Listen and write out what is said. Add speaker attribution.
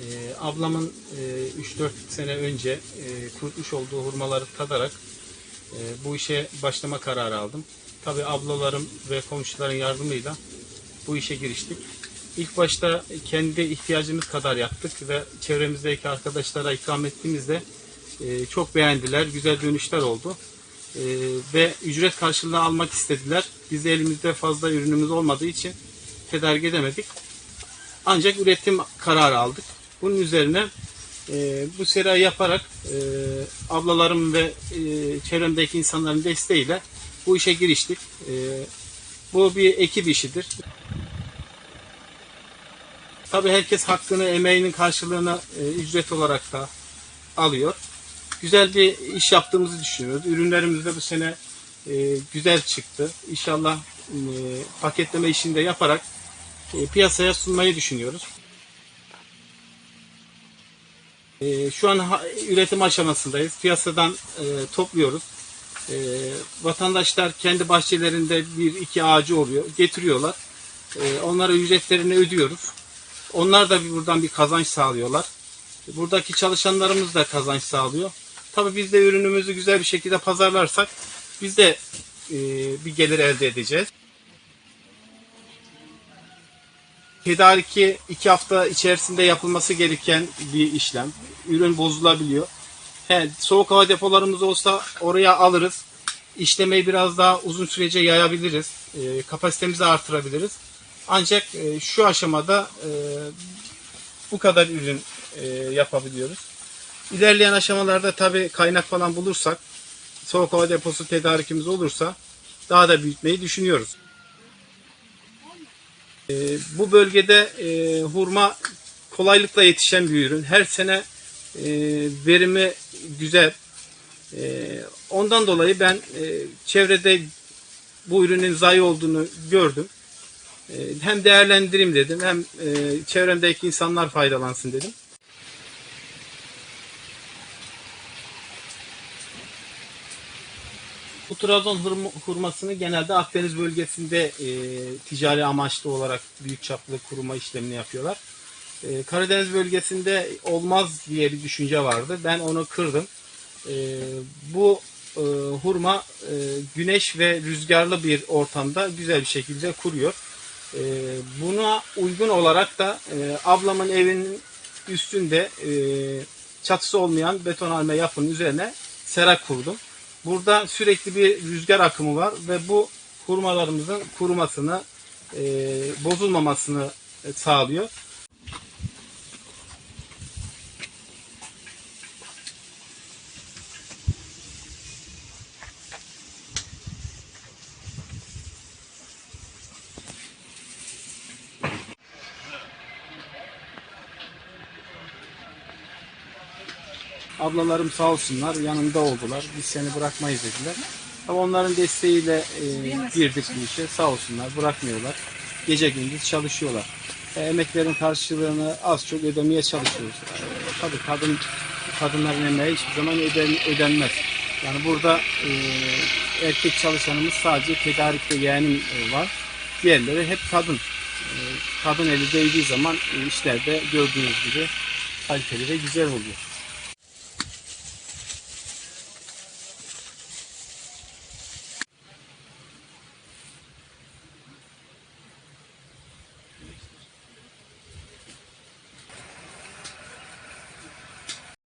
Speaker 1: Ee, ablamın e, 3-4 sene önce e, kurutmuş olduğu hurmaları tadarak e, bu işe başlama kararı aldım. Tabii ablalarım ve komşuların yardımıyla bu işe giriştik. İlk başta kendi ihtiyacımız kadar yaptık ve çevremizdeki arkadaşlara ikram ettiğimizde e, çok beğendiler, güzel dönüşler oldu. E, ve ücret karşılığını almak istediler. Biz de elimizde fazla ürünümüz olmadığı için tedarik edemedik. Ancak üretim kararı aldık. Bunun üzerine e, bu serayı yaparak e, ablalarım ve e, çevremdeki insanların desteğiyle bu işe giriştik. E, bu bir ekip işidir. Tabii herkes hakkını, emeğinin karşılığını e, ücret olarak da alıyor. Güzel bir iş yaptığımızı düşünüyoruz. Ürünlerimiz de bu sene e, güzel çıktı. İnşallah e, paketleme işini de yaparak e, piyasaya sunmayı düşünüyoruz. E, şu an üretim aşamasındayız. Piyasadan e, topluyoruz. E, vatandaşlar kendi bahçelerinde bir iki ağacı oluyor, getiriyorlar. E, onlara ücretlerini ödüyoruz. Onlar da buradan bir kazanç sağlıyorlar. Buradaki çalışanlarımız da kazanç sağlıyor. Tabii biz de ürünümüzü güzel bir şekilde pazarlarsak biz de e, bir gelir elde edeceğiz. Tedariki iki hafta içerisinde yapılması gereken bir işlem. Ürün bozulabiliyor. He, soğuk hava depolarımız olsa oraya alırız. İşlemeyi biraz daha uzun sürece yayabiliriz. E, kapasitemizi artırabiliriz. Ancak e, şu aşamada e, bu kadar ürün e, yapabiliyoruz. İlerleyen aşamalarda tabii kaynak falan bulursak, soğuk hava deposu tedarikimiz olursa daha da büyütmeyi düşünüyoruz. E, bu bölgede e, hurma kolaylıkla yetişen bir ürün. Her sene e, verimi güzel. E, ondan dolayı ben e, çevrede bu ürünün zayi olduğunu gördüm. E, hem değerlendireyim dedim hem e, çevremdeki insanlar faydalansın dedim. Bu Trabzon hurma- hurmasını genelde Akdeniz bölgesinde e, ticari amaçlı olarak büyük çaplı kuruma işlemini yapıyorlar. E, Karadeniz bölgesinde olmaz diye bir düşünce vardı. Ben onu kırdım. E, bu e, hurma e, güneş ve rüzgarlı bir ortamda güzel bir şekilde kuruyor. E, buna uygun olarak da e, ablamın evinin üstünde e, çatısı olmayan betonarme yapının üzerine sera kurdum. Burada sürekli bir rüzgar akımı var ve bu hurmalarımızın kurumasını, e, bozulmamasını sağlıyor. Ablalarım sağ olsunlar yanımda oldular. Biz seni bırakmayız dediler. Ama onların desteğiyle e, girdik bu işe. Sağ olsunlar bırakmıyorlar. Gece gündüz çalışıyorlar. E, emeklerin karşılığını az çok ödemeye çalışıyoruz. E, tabii kadın kadınların emeği hiçbir zaman öden, ödenmez. Yani burada e, erkek çalışanımız sadece tedarikte yeğenim e, var. Diğerleri hep kadın. E, kadın eli değdiği zaman e, işlerde gördüğünüz gibi kaliteli ve güzel oluyor.